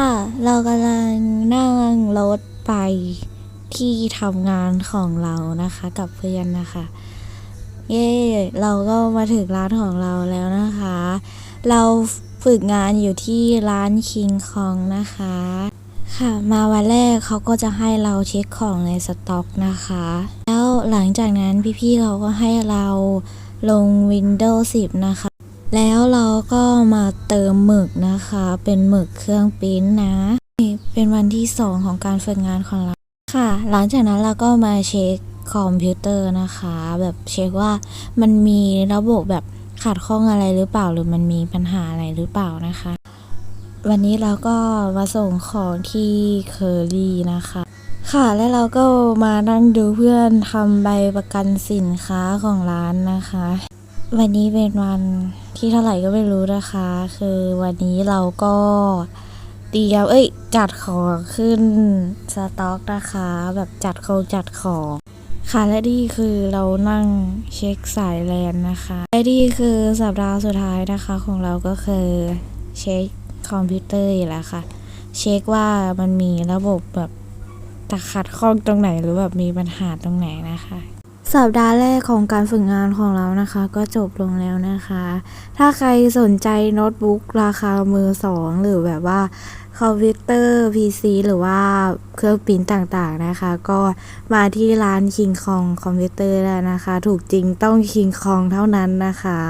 ค่ะ เรากำลังนั่งรถไปที่ทำงานของเรานะคะ กับเพื่อนนะคะ เย้เราก็มาถึงร้านของเราแล้วนะคะ เราฝึกงานอยู่ที่ร้านคิงคองนะคะ ค่ะ มาวันแรกเขาก็จะให้เราเช็คของในสต็อกนะคะ แล้วหลังจากนั้นพี่ๆเขาก็ให้เราลง Windows 10 นะคะ แล้วเราก็มาเติมหมึกนะคะ เป็นหมึกเครื่องปิ้นท์นะ เป็นวันที่สองของการฝึกงานของเราค่ะ หลังจากนั้นเราก็มาเช็คคอมพิวเตอร์นะคะ แบบเช็คว่ามันมีระบบแบบขาดข้องอะไรหรือเปล่าหรือมันมีปัญหาอะไรหรือเปล่านะคะ วันนี้เราก็มาส่งของที่เคอรี่นะคะ ค่ะแล้วเราก็มานั่งดูเพื่อนทำใบประกันสินค้าของร้านนะคะ วันนี้เป็นวันที่เท่าไหร่ก็ไม่รู้นะคะ คือวันนี้เราก็เตรียมเอ้ย จัดของขึ้นสต็อกนะคะ แบบจัดของจัดของค่ะและนี่คือเรานั่งเช็คสายแลนนะคะและนี่คือสัปดาห์สุดท้ายนะคะของเราก็คือเช็คคอมพิวเตอร์อยู่แล้วค่ะ เช็คว่ามันมีระบบแบบตักขัดข้องตรงไหนหรือแบบมีปัญหาตรงไหนนะคะ สัปดาห์แรกของการฝึกงานของเรานะคะ ก็จบลงแล้วนะคะ ถ้าใครสนใจโน้ตบุ๊กราคามือสองหรือแบบว่าคอมพิวเตอร์ PC หรือว่าเครื่องปิ้นท์ต่างๆนะคะ ก็มาที่ร้านคิงคองคอมพิวเตอร์แล้วนะคะ ถูกจริงต้องคิงคองเท่านั้นนะคะ